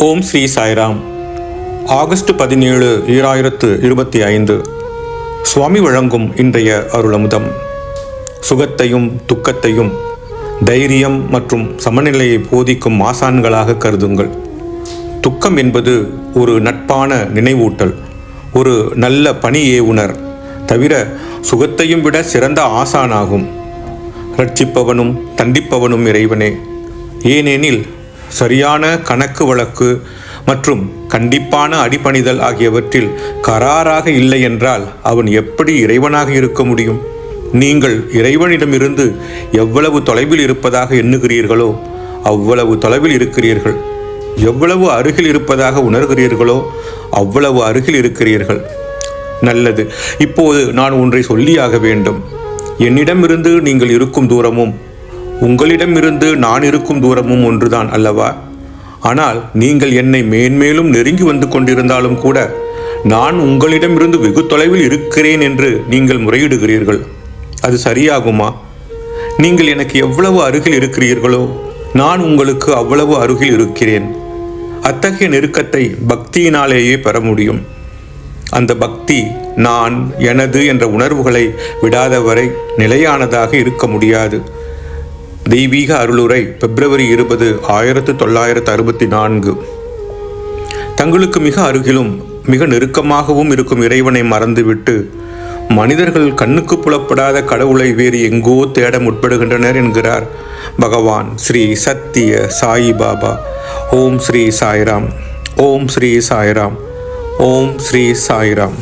ஓம் Sri Sairam. August பதினேழு ஈராயிரத்து இருபத்தி ஐந்து. சுவாமி வழங்கும் இன்றைய அருளமுதம். சுகத்தையும் துக்கத்தையும் தைரியம் மற்றும் சமநிலையை போதிக்கும் ஆசான்களாக கருதுங்கள். துக்கம் என்பது ஒரு நட்பான நினைவூட்டல் ஒரு நல்ல பணி ஏவுனர் தவிர சுகத்தையும் விட சிறந்த ஆசானாகும். ரட்சிப்பவனும் தண்டிப்பவனும் இறைவனே. ஏனெனில் சரியான கணக்கு வழக்கு மற்றும் கண்டிப்பான அடிபணிதல் ஆகியவற்றில் கராராக இல்லை என்றால் அவன் எப்படி இறைவனாக இருக்க முடியும்? நீங்கள் இறைவனிடமிருந்து எவ்வளவு தொலைவில் இருப்பதாக எண்ணுகிறீர்களோ அவ்வளவு தொலைவில் இருக்கிறீர்கள். எவ்வளவு அருகில் இருப்பதாக உணர்கிறீர்களோ அவ்வளவு அருகில் இருக்கிறீர்கள். நல்லது. இப்போது நான் ஒன்றை சொல்லியாக வேண்டும். என்னிடமிருந்து நீங்கள் இருக்கும் தூரமும் உங்களிடமிருந்து நான் இருக்கும் தூரமும் ஒன்றுதான் அல்லவா? ஆனால் நீங்கள் என்னை மேன்மேலும் நெருங்கி வந்து கொண்டிருந்தாலும் கூட நான் உங்களிடமிருந்து வெகு தொலைவில் இருக்கிறேன் என்று நீங்கள் முறையிடுகிறீர்கள். அது சரியாகுமா? நீங்கள் எனக்கு எவ்வளவு அருகில் இருக்கிறீர்களோ நான் உங்களுக்கு அவ்வளவு அருகில் இருக்கிறேன். அத்தகைய நெருக்கத்தை பக்தியினாலேயே பெற முடியும். அந்த பக்தி நான் எனது என்ற உணர்வுகளை விடாதவரை நிலையானதாக இருக்க முடியாது. தெய்வீக அருளுரை பிப்ரவரி இருபது ஆயிரத்து தொள்ளாயிரத்து அறுபத்தி நான்கு. தங்களுக்கு மிக அருகிலும் மிக நெருக்கமாகவும் இருக்கும் இறைவனை மறந்துவிட்டு மனிதர்கள் கண்ணுக்கு புலப்படாத கடவுளை வேறு எங்கோ தேட முற்படுகின்றனர் என்கிறார் பகவான் ஸ்ரீ சத்திய சாயி பாபா. ஓம் ஸ்ரீ சாய்ராம். ஓம் ஸ்ரீ சாய்ராம். ஓம் ஸ்ரீ சாய்ராம்.